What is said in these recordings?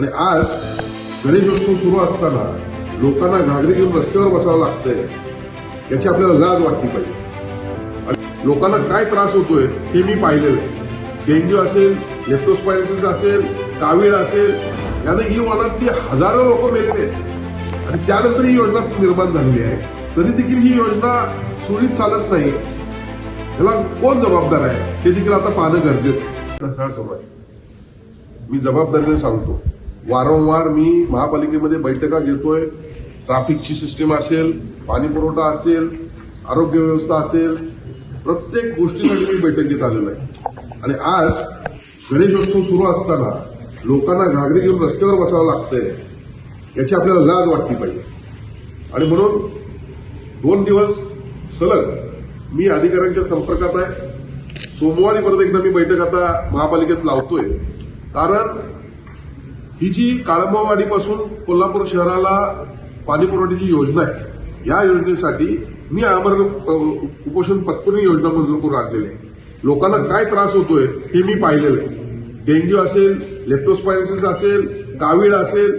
आणि आज गणेशोत्सव सुरू असताना लोकांना घागरी घेऊन रस्त्यावर बसावं लागतंय. याची आपल्याला लाज वाटली पाहिजे. आणि लोकांना काय त्रास होतोय हे मी पाहिलेलं आहे. डेंग्यू असेल लेप्टोस्पायसिस असेल कावीळ असेल यानं ही वनातली हजारो लोक मेलेले आहेत. आणि त्यानंतर ही योजना निर्माण झालेली आहे. तरी देखील ही योजना सुरळीत चालत नाही. याला कोण जबाबदार आहे? ते देखील आता पाहणं गरजेचं आहे. आहे मी जबाबदारीने सांगतो. वारंवार मी महापालिकेमध्ये बैठका घेतोय. ट्राफिकची सिस्टीम असेल पाणी पुरवठा असेल आरोग्य व्यवस्था असेल प्रत्येक गोष्टीसाठी मी बैठकीत आलेलो आहे. आणि आज गणेशोत्सव सुरू असताना लोकांना घागरी घेऊन रस्त्यावर बसावं लागतंय याची आपल्याला लाज वाटली पाहिजे. आणि म्हणून दोन दिवस सलग मी अधिकाऱ्यांच्या संपर्कात आहे. सोमवारी परत एकदा मी बैठक आता महापालिकेत लावतोय. कारण ही जी काळंबावाडीपासून कोल्हापूर शहराला पाणी पुरवठ्याची योजना आहे या योजनेसाठी मी आमर उपोषण पत्करून योजना मंजूर करून आणलेली आहे. लोकांना काय त्रास होतोय हे मी पाहिलेलं आहे. डेंग्यू असेल लेप्टोस्पायसिस असेल कावीळ असेल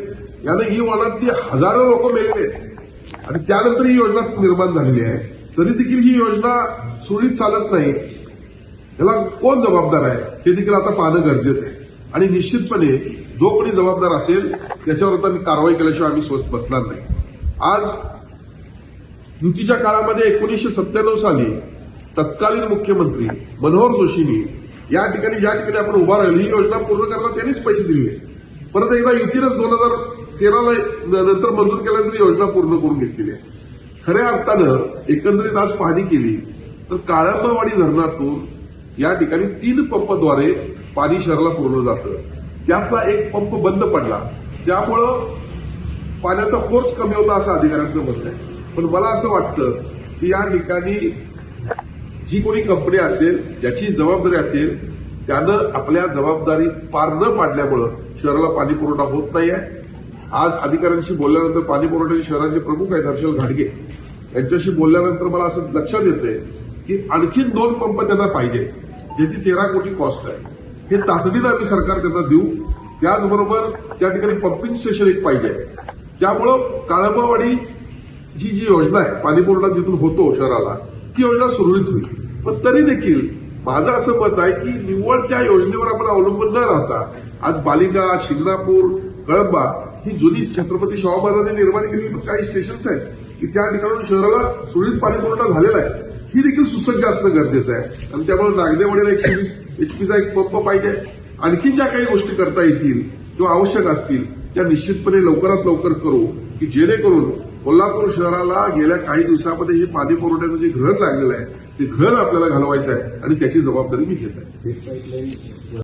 यानं ही वनातली हजारो लोक मेलेले आहेत. आणि त्यानंतर ही योजना निर्माण झालेली आहे. तरी देखील ही योजना सुरळीत चालत नाही. याला कोण जबाबदार आहे? हे देखील आता पाहणं गरजेचं आहे. आणि निश्चितपणे जो कोणी जबाबदार असेल त्याच्यावर आता कारवाई केल्याशिवाय आम्ही स्वस्त बसणार नाही. आज युतीच्या काळामध्ये एकोणीसशे सत्त्याण्णव साली तत्कालीन मुख्यमंत्री मनोहर जोशींनी या ठिकाणी ज्या ठिकाणी आपण उभा राहिलो ही योजना पूर्ण करायला त्यांनीच पैसे दिले. परत एकदा युतीनंच दोन हजार तेराला नंतर मंजूर केल्यानंतर ही योजना पूर्ण करून घेतलेली आहे. खऱ्या अर्थानं एकंदरीत आज पाहणी केली तर काळंबवाडी धरणातून या ठिकाणी तीन पंपद्वारे पाणी शहराला पुरवलं जातं. त्यातला एक पंप बंद पडला. त्यामुळं पाण्याचा फोर्स कमी होता असं अधिकाऱ्यांचं म्हणणं आहे. पण मला असं वाटतं की या ठिकाणी जी कोणी कंपनी असेल ज्याची जबाबदारी असेल त्यानं आपल्या जबाबदारी पार न पाडल्यामुळं शहराला पाणी पुरवठा होत नाही आहे आज अधिकाऱ्यांशी बोलल्यानंतर पाणी पुरवठ्याचे शहराचे प्रमुख आहेत हर्षल घाडगे. यांच्याशी बोलल्यानंतर मला असं लक्षात येतंय की आणखीन दोन पंप त्यांना पाहिजे ज्याची तेरा कोटी कॉस्ट आहे. हे तातडीनं आम्ही सरकार त्यांना देऊ. त्याचबरोबर त्या ठिकाणी पंपिंग स्टेशन एक पाहिजे. त्यामुळं काळंबावाडी जी जी योजना आहे पाणीपुरवठा जिथून होतो शहराला ती योजना सुरळीत होईल. पण तरी देखील माझं असं मत आहे की निव्वळ त्या योजनेवर आपण अवलंबून न राहता आज बालिका शिंगणापूर कळंबा ही जुनी छत्रपती शाहू महाराजांनी निर्माण केलेली काही स्टेशन्स आहेत की त्या ठिकाणून शहराला सुरळीत पाणीपुरवठा झालेला आहे. ही देखील सुसज्ज असणं गरजेचं आहे. आणि त्यामुळे नागदेवाडीला एकशे वीस एचपीचा एक पंप पाहिजे. आणखीन ज्या काही गोष्टी करता येतील किंवा आवश्यक असतील त्या निश्चितपणे लवकरात लवकर करू. की जेणेकरून कोल्हापूर शहराला गेल्या काही दिवसामध्ये हे पाणी पुरवठ्याचं जे घरण लागलेलं आहे ते घरण आपल्याला घालवायचं आहे आणि त्याची जबाबदारी मी घेत आहे.